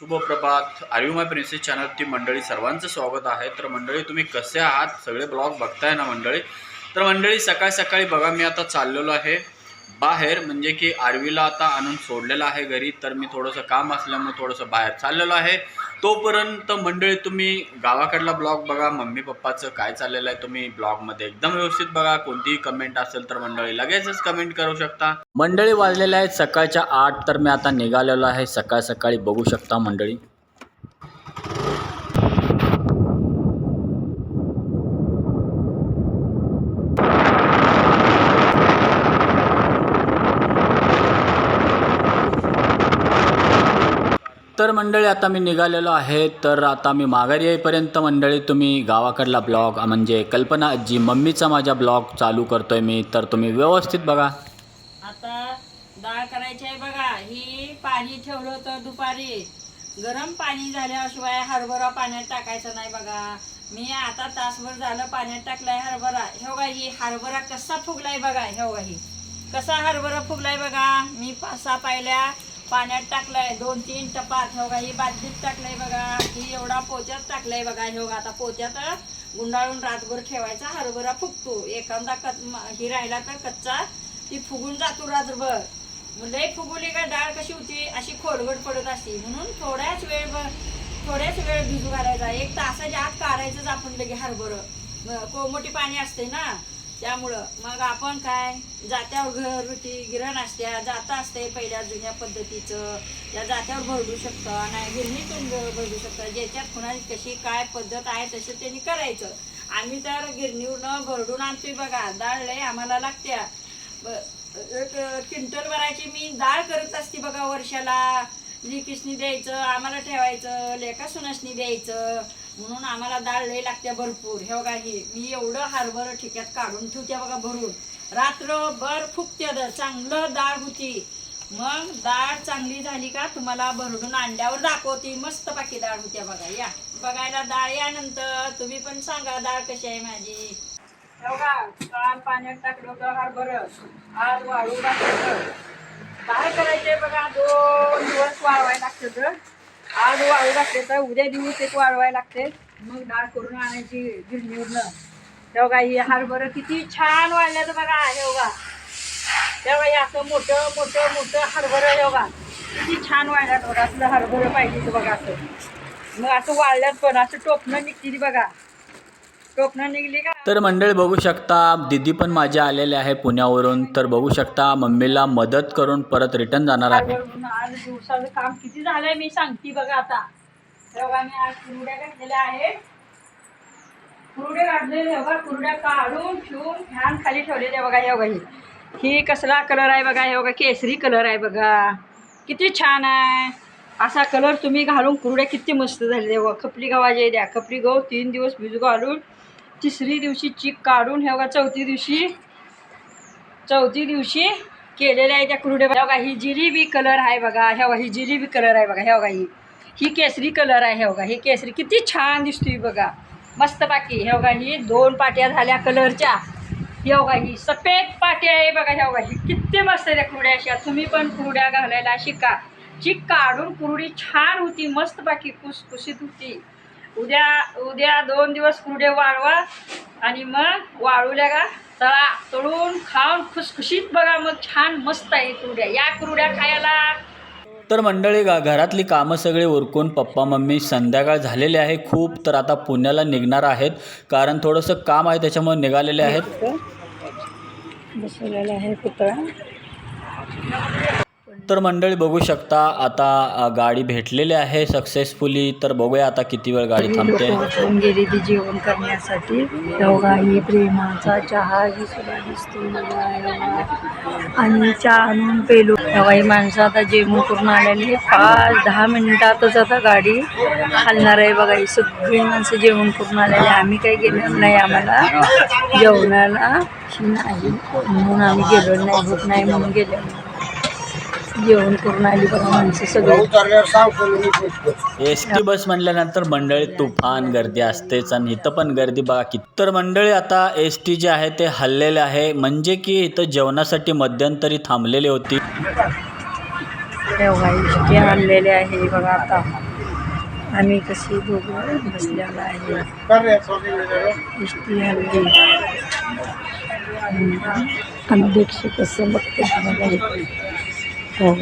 शुभप्रभात आर्यू माय princess चॅनलची मंडळी सर्वांचं स्वागत आहे. तर मंडळी तुम्ही कसे आहात? सगळे ब्लॉग बघताय ना मंडळी? तर मंडळी सकाळी सकाळी बघा मी आता चाललेलो आहे बाहेर. म्हणजे की आरवीला आता आणून सोडलेलं आहे घरी. तर मी थोडंसं काम असल्यामुळे थोडंसं बाहेर चाललेलो आहे. तोपर्यंत मंडळी तुम्ही गावाकडला ब्लॉग बघा. मम्मी पप्पाचं काय चाललेलं आहे तुम्ही ब्लॉगमध्ये एकदम व्यवस्थित बघा. कोणतीही कमेंट असेल तर मंडळी लगेचच कमेंट करू शकता. मंडळी वाजलेल्या आहेत सकाळच्या आठ तर मी आता निघालेलो आहे. सकाळ सकाळी बघू शकता मंडळी. तर मंडळी आता मी निघालेलो आहे. तर आता मी माघारी येईपर्यंत मंडळी तुम्ही गावाकडला ब्लॉग म्हणजे कल्पना जी मम्मीचा माझा ब्लॉग चालू करतोय मी तर तुम्ही व्यवस्थित बघा. आता डाळ करायची आहे बघा. ही पाणी ठेवलं होतं दुपारी. गरम पाणी झाल्याशिवाय हरभरा पाण्यात टाकायचं नाही बघा. मी आता तासभर झालं पाण्यात टाकलाय हरभरा. हे ही हरभरा कसा फुगलाय बघा. हे ही. कसा हरभरा फुगलाय बघा. मी पाच सहा पाण्यात टाकलंय दोन तीन टपात. हो ही बादलीत टाकलंय बघा. ही एवढा पोत्यात टाकलंय बघा हे बघा. आता पोत्यात गुंडाळून रातभर ठेवायचा हरभरा फुगतो. एखादा कच ही राहिला तर कच्चा ती फुगून जातो रात्रभर मग लय फुगवली का डाळ कशी होती? अशी खोलगट पडत असते. म्हणून थोड्याच वेळ थोड्याच वेळ भिजू घालायचा. एक तासाच्या आत काढायचंच आपण लगे हरभरं. कोमटी पाणी असते ना? त्यामुळं मग आपण काय जात्यावर घरगुती गिरण असत्या जाता असते पहिल्या जुन्या पद्धतीचं. त्या जात्यावर भरडू शकतं नाही गिरणीतून भरडू शकतं. ज्याच्यात कुणाची कशी काय पद्धत आहे तसं त्यांनी करायचं. आम्ही तर गिरणीवरनं भरडून आणतोय बघा. डाळ लय आम्हाला लागत्या. ब- एक क्विंटल भरायची मी डाळ करत असते बघा वर्षाला. लिकिसनी द्यायचं आम्हाला ठेवायचं लेखा सुनासनी द्यायचं. म्हणून आम्हाला डाळ लई लागते भरपूर. हे बघा ही मी एवढं हरभर ठिक्यात काढून ठेवते बघा भरून. रात्रभर फुकते चांगलं डाळ होती. मग डाळ चांगली झाली का तुम्हाला भरडून अंड्यावर दाखवते. मस्त पाकी डाळ होत्या बघा या. बघायला डाळ यानंतर तुम्ही पण सांगा डाळ कशी आहे माझी? बघा पाण्यात टाकलं हरभर. आज वाळू टाकलं काय करायचे बघा दोन दिवस वाळवायला लागतं आज वाळू लागते. तर उद्या दिवस एक वाळवायला लागते. मग डाळ करून आणायची गिरणीवरनं. तेव्हा ही हरभर किती छान वाळल्या तर बघा हे बघा. तेव्हा हे असं मोठं मोठं मोठं हरभरं योगा बघा. किती छान वाळल्यात बघा असलं हरभरं पाहिजे बघा असं. मग असं वाळल्यात पण असं टोपणं निघतील बघा. तर मंडळी बघू शकता दिदी पण माझ्या आलेले आहे पुण्यावरून. तर बघू शकता मम्मीला मदत करून परत रिटर्न जाणार आहे. वरून आज दिवसाचं काम किती झालंय मी सांगते बघा आता. बघा मी आज कुरड्या घातलेल्या आहेत. कुरडे काढलेले बघा कुरड्या काढून ठेवून फॅन खाली ठेवलेल्या बघा हे बघा ही. ही कसला कलर आहे बघा हे बघा केसरी कलर आहे बघा. किती छान आहे. असा कलर तुम्ही घालून कुरड्या किती मस्त बघा. खपली गव्हाचे द्या. खपली गहू तीन दिवस भिजू घालून तिसरी दिवशी चीक काढून हे बघा चौथी दिवशी चौथी दिवशी केलेल्या आहे त्या कुरड्या. बघा ही जिलेबी कलर आहे बघा हे बघा ही जिलेबी कलर आहे बघा हे बघा ही. ही केसरी कलर आहे हे बघा ही केसरी. किती छान दिसतोय बघा. मस्त बाकी हे बघा ही दोन पाट्या झाल्या कलरच्या हे बघा ही सफेद पाट्या आहे बघा हे बघा ही किती मस्त आहे त्या कुरड्या अशा. तुम्ही पण कुरड्या घालायला शिका. जी काढून कुरडी छान होती मस्त बाकी कुसकुशीत होती. उद्या उद्या दोन दिवस कुरडे वाळवा आणि मग वाळवल्या का तळा तळून खाऊन खुसखुशीत बघा मग छान मस्त आहे कुरड्या. या कुरड्या खायला. तर मंडळी गा घरातली कामं सगळी उरकून पप्पा मम्मी संध्याकाळ झालेली आहे खूप तर आता पुण्याला निघणार आहेत. कारण थोडंसं काम आहे त्याच्यामुळे निघालेले आहेत. बसवलेला आहे पुतळा. तर मंडळी बघू शकता आता गाडी भेटलेली आहे सक्सेसफुली तर बघूया आता किती वेळ गाडी थांबते. गेली ती जेवण करण्यासाठी. प्रेमाचा चहा ही सुद्धा दिसतो. आणि चहा आणून पेलो. तेव्हा ही माणसं आता जेवण करून आलेली पाच दहा मिनिटातच आता गाडी हलणार आहे बघा. ही सगळी माणसं जेवण करून आलेली आम्ही काही गेलो नाही आम्हाला. जेवणाला. नाही? म्हणून आम्ही गेलो नाही. भूक नाही म्हणून गेलो. जेवण करून आली बघा माणसं सगळी. एस टी बस म्हणल्यानंतर मंडळी तुफान गर्दी असतेच आणि इथं पण गर्दी बघा किती. तर मंडळी आता एस टी जे आहे ते हल्लेले आहे. म्हणजे की इथं जेवणासाठी मध्यंतरी थांबलेली होती. इष्टी आणलेले आहे बघा आता. आम्ही कशी दोघं बसलेलो आहे. इष्टी आणली हम्म. अध्यक्ष कसं बघते बघा. हो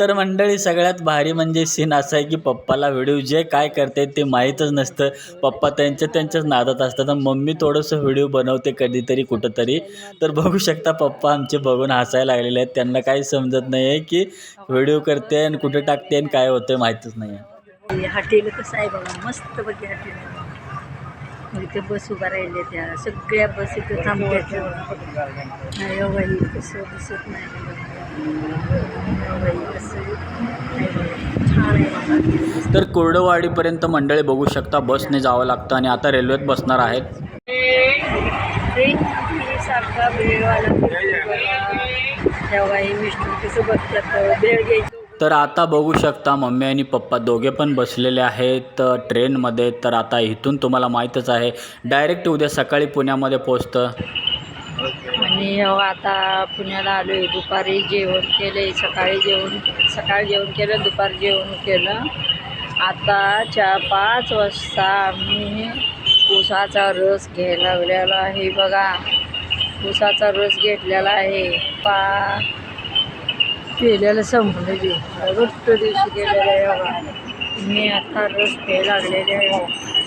तर मंडळी सगळ्यात भारी म्हणजे सीन असं आहे की पप्पाला व्हिडिओ जे काय करते ते माहीतच नसतं. पप्पा त्यांच्या त्यांच्याच नादात असतात आणि मम्मी थोडंसं व्हिडिओ बनवते कधीतरी कुठंतरी. तर बघू शकता पप्पा आमचे बघून हसायला लागलेले आहेत. त्यांना काही समजत नाही आहे की व्हिडिओ करते आणि कुठे टाकते आणि काय होते माहीतच नाही आहे हॉटेल कसं आहे बघा मस्त बघी हॉटेल इथे बस उभा राहिल्या त्या सगळ्या बस इथं बाई कसं दिसत नाही. तर कुर्डवाडीपर्यंत मंडळी बघू शकता बसने जावं लागतं आणि आता रेल्वेत बसणार आहेत. तर आता बघू शकता मम्मी आणि पप्पा दोघे पण बसलेले आहेत ट्रेनमध्ये. तर आता इथून तुम्हाला माहीतच आहे डायरेक्ट उद्या सकाळी पुण्यामध्ये पोचतं आम्ही आता पुण्याला आलो आहे दुपारी जेवण केले सकाळी जेवण सकाळी जेवण केलं दुपारी जेवण केलं. आता चार पाच वाजता आम्ही उसाचा रस घ्यायला लागलेला आहे. बघा उसाचा रस घेतलेला आहे. पा केलेलं संपलेली रोट्ट दिवशी केलेलं आहे बघा. मी आता रस घ्यायला लागलेले आहे.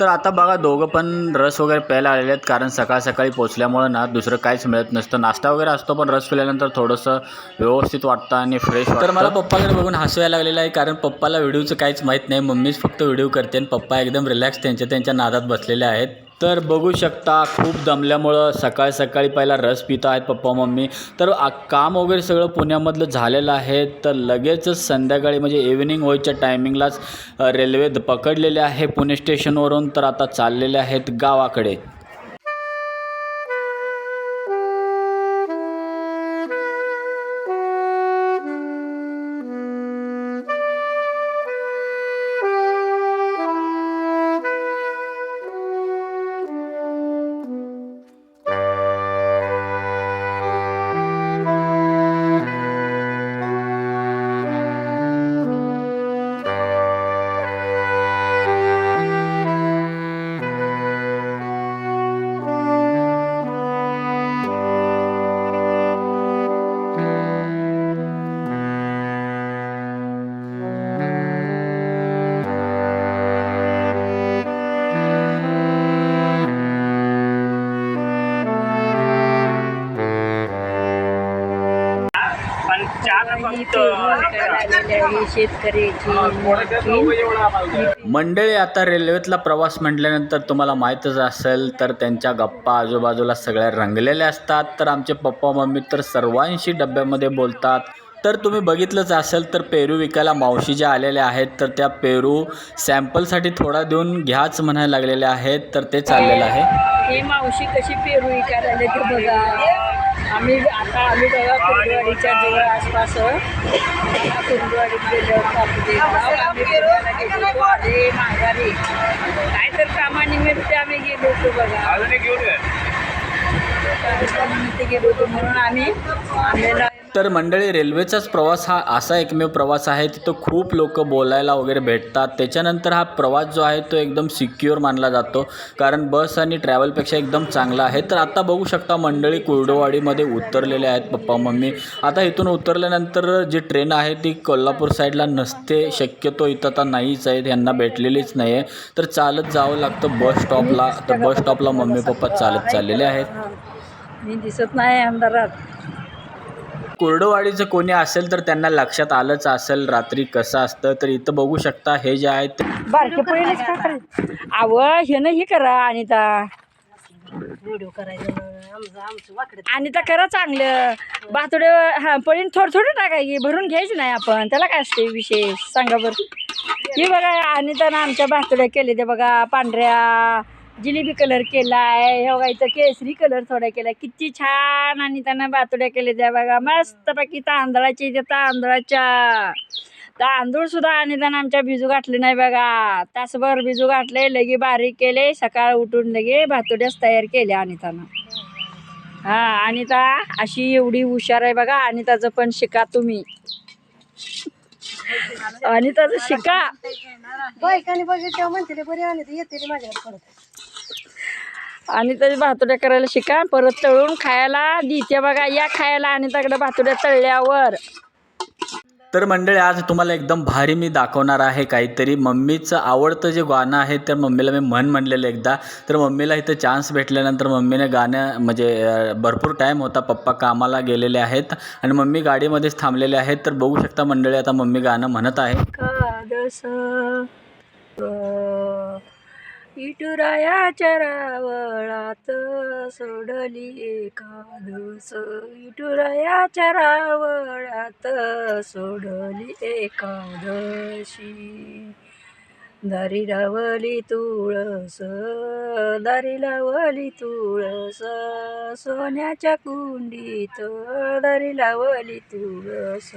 तर आता बघा दोघं पण रस वगैरे प्यायला आलेले आहेत कारण सकाळ सकाळी पोचल्यामुळं ना दुसरं काहीच मिळत नसतं. नाश्ता वगैरे असतो पण रस पिल्यानंतर थोडंसं व्यवस्थित वाटतं आणि फ्रेश तर मला पप्पाकडे बघून हसू यायला लागलेलं आहे कारण पप्पाला व्हिडिओचं काहीच माहीत नाही. मम्मीच फक्त व्हिडिओ करते आणि पप्पा एकदम रिलॅक्स त्यांच्या त्यांच्या नादात बसलेले आहेत. तर बघू शकता खूप दमल्यामुळं सकाळ सकाळी पहिला रस पित आहेत पप्पा मम्मी. तर काम वगैरे सगळं पुण्यामधलं झालेलं आहे. तर लगेचच संध्याकाळी म्हणजे इव्हिनिंग होईच्या टायमिंगलाच रेल्वे पकडलेले आहे पुणे स्टेशनवरून तर आता चाललेले आहेत गावाकडे. मंडळी आता रेल्वेतला प्रवास म्हटल्यानंतर तुम्हाला माहीतच असेल तर त्यांच्या गप्पा आजूबाजूला सगळ्या रंगलेल्या असतात. तर आमचे पप्पा मम्मी तर सर्वांशी डब्यामध्ये बोलतात. तर तुम्ही बघितलंच असेल तर पेरू विकायला मावशी ज्या आलेल्या आहेत तर त्या पेरू सॅम्पलसाठी थोडा देऊन घ्याच म्हणायला लागलेल्या आहेत तर ते चाललेलं आहे. ही मावशी कशी पेरू विकायला बघा. आम्ही आता आम्ही बघा कुंडवाडीच्या जवळ आसपास गेल्यावर कापू आम्ही माघारी. काय तर कामानिमित्त आम्ही गेलो होतो बघा. कामानिमित्त गेलो होतो म्हणून आम्ही आहे. तर मंडळी रेल्वेचाच प्रवास हा असा एकमेव प्रवास आहे तिथं खूप लोक बोलायला वगैरे भेटतात. त्याच्यानंतर हा प्रवास जो आहे तो एकदम सिक्युअर मानला जातो. कारण बस आणि ट्रॅव्हलपेक्षा एकदम चांगला आहे. तर आता बघू शकता मंडळी कुर्डोवाडीमध्ये उतरलेले आहेत पप्पा मम्मी. आता इथून उतरल्यानंतर जी ट्रेन आहे ती कोल्हापूर साईडला नसते शक्यतो. इथं आता नाहीच आहे यांना भेटलेलीच नाही आहे तर चालत जावं लागतं बस स्टॉपला तर बस स्टॉपला मम्मी पप्पा चालत चाललेले आहेत. मी दिसत नाही अंधारात. कुर्डवाडीचं कोणी असेल तर त्यांना लक्षात आलंच असेल. रात्री कसं असतं? तर इथं बघू शकता हे जे आहे ते बारके पहिलेच काय करायचं अव हे ना हे करा अनिता. व्हिडिओ करायचं आमचं आमचं वाकडं. अनिता करा चांगलं. बातुडे हा पळीन थोडं थोडं टाकायची भरून घ्यायची नाही आपण. त्याला काय असते विशेष? सांगा बरं. ही बघा अनितानं आमच्या बातुड्या केले ते बघा पांढऱ्या. जिलेबी कलर केला आहे हे बघा इथं केसरी कलर थोडा केला किती छान आणि त्यानं बातुड्या केले त्या बघा. मस्तपैकी तांदळाची त्या तांदळाच्या. तांदूळ सुद्धा आणि त्यांना आमच्या भिजू घातले नाही बघा. तासभर भिजू घातले लगे बारीक केले सकाळ उठून लगे भातुड्याच तयार केल्या आणि त्यांना हा अनिता अशी एवढी हुशार आहे बघा. अनिताचं पण शिका तुम्ही. अनिताचं शिका. बायकाने बघितलं म्हणते बरे आणि ते येते माझ्याकडे परत. आणि तरी भातुड्या करायला शिका परत तळून खायला देते बघा या खायला आणि तकडे भातुड्या तळल्यावर. तर मंडळी आज तुम्हाला एकदम भारी मी दाखवणार आहे काहीतरी. मम्मीचं आवडतं जे गाणं आहे तर मम्मीला मी म्हण म्हणलेलं एकदा. तर मम्मीला इथं चान्स भेटल्यानंतर मम्मीने गाणं म्हणजे भरपूर टाईम होता. पप्पा कामाला गेलेले आहेत आणि मम्मी गाडीमध्येच थांबलेले आहेत. तर बघू शकता मंडळी आता मम्मी गाणं म्हणत आहे. इटुराया चरावळात सोडली एकादस इटुराया चरावळात सोडली एकादशी दारी लावली तुळस दारी लावली तुळस सोन्याच्या कुंडीत दारी लावली तुळस.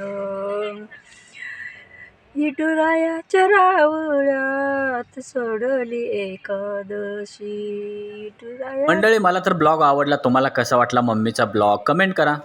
इटुरायाच्या रावळात सोडली एकादशी. मंडळी मला तर ब्लॉग आवडला. तुम्हाला कसा वाटला मम्मीचा ब्लॉग? कमेंट करा.